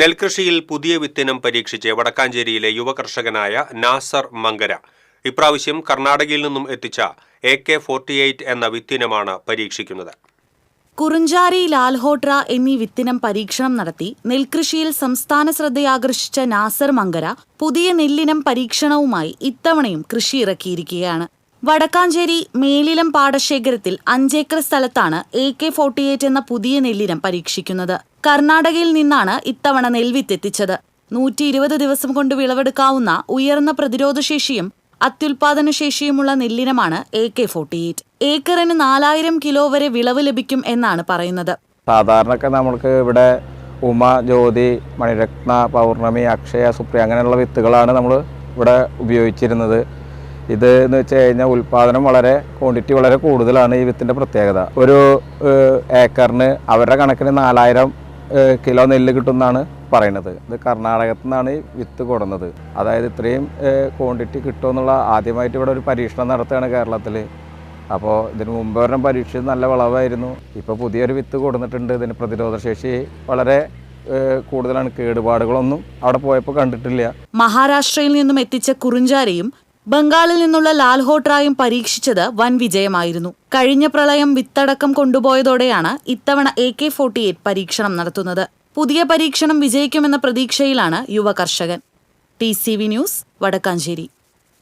നെൽകൃഷിയിൽ പുതിയ വിത്തിനം പരീക്ഷിച്ച് വടക്കാഞ്ചേരിയിലെ യുവകർഷകനായ നാസർ മങ്കര. ഇപ്രാവശ്യം കർണാടകയിൽ നിന്നും എത്തിച്ച എ കെ ഫോർട്ടി എയ്റ്റ് എന്ന വിത്തിനമാണ് പരീക്ഷിക്കുന്നത്. കുറുഞ്ചാരി ലാൽഹോട്ര എന്നീ വിത്തിനം പരീക്ഷണം നടത്തി നെൽകൃഷിയിൽ സംസ്ഥാന ശ്രദ്ധയാകർഷിച്ച നാസർ മങ്കര പുതിയ നെല്ലിനം പരീക്ഷണവുമായി ഇത്തവണയും കൃഷി ഇറക്കിയിരിക്കുകയാണ് വടക്കാഞ്ചേരി മേലിലം പാടശേഖരത്തിൽ അഞ്ചേക്കർ സ്ഥലത്താണ് എ കെ ഫോർട്ടിയേറ്റ് എന്ന പുതിയ നെല്ലിനം പരീക്ഷിക്കുന്നത്. കർണാടകയിൽ നിന്നാണ് ഇത്തവണ നെൽവിത്തെത്തിച്ചത്. നൂറ്റി ഇരുപത് ദിവസം കൊണ്ട് വിളവെടുക്കാവുന്ന ഉയർന്ന പ്രതിരോധശേഷിയും അത്യുൽപാദന ശേഷിയുമുള്ള നെല്ലിനമാണ് എ കെ ഫോർട്ടിയേറ്റ് ഏക്കറിന് നാലായിരം കിലോ വരെ വിളവ് ലഭിക്കും എന്നാണ് പറയുന്നത്. സാധാരണയൊക്കെ നമ്മൾക്ക് ഇവിടെ ഉമ ജ്യോതി മണിരത്ന പൗർണമി അക്ഷയ സുപ്രിയ അങ്ങനെയുള്ള വിത്തുകളാണ് നമ്മൾ ഇവിടെ ഉപയോഗിച്ചിരുന്നത്. ഇത് എന്ന് വെച്ച് കഴിഞ്ഞാൽ ഉൽപാദനം വളരെ ക്വാണ്ടിറ്റി വളരെ കൂടുതലാണ് ഈ വിത്തിന്റെ പ്രത്യേകത. ഒരു ഏക്കറിന് അവരുടെ കണക്കിന് നാലായിരം കിലോ നെല്ല് കിട്ടുമെന്നാണ് പറയുന്നത്. ഇത് കർണാടകത്തിൽ നിന്നാണ് ഈ വിത്ത് കൊടുന്നത് അതായത് ഇത്രയും ക്വാണ്ടിറ്റി കിട്ടുമെന്നുള്ള ആദ്യമായിട്ട് ഇവിടെ ഒരു പരീക്ഷണം നടത്തുകയാണ് കേരളത്തിൽ അപ്പോൾ ഇതിന് മുമ്പ് ഒരെണ്ണം പരീക്ഷിച്ചത് നല്ല വിളവായിരുന്നു. ഇപ്പോൾ പുതിയൊരു വിത്ത് കൊടുത്തിട്ടുണ്ട്. ഇതിന് പ്രതിരോധശേഷി വളരെ കൂടുതലാണ്. കേടുപാടുകളൊന്നും അവിടെ പോയപ്പോൾ കണ്ടിട്ടില്ല. മഹാരാഷ്ട്രയിൽ നിന്നും എത്തിച്ച കുറുഞ്ചാരയും ബംഗാളിൽ നിന്നുള്ള ലാൽഹോട്രായും പരീക്ഷിച്ചത് വൻ വിജയമായിരുന്നു. കഴിഞ്ഞ പ്രളയം വിത്തടക്കം കൊണ്ടുപോയതോടെയാണ് ഇത്തവണ എ കെ ഫോർട്ടി എയ്റ്റ് പരീക്ഷണം നടത്തുന്നത്. പുതിയ പരീക്ഷണം വിജയിക്കുമെന്ന പ്രതീക്ഷയിലാണ് യുവ കർഷകൻ. T C V news Vadakkanchery.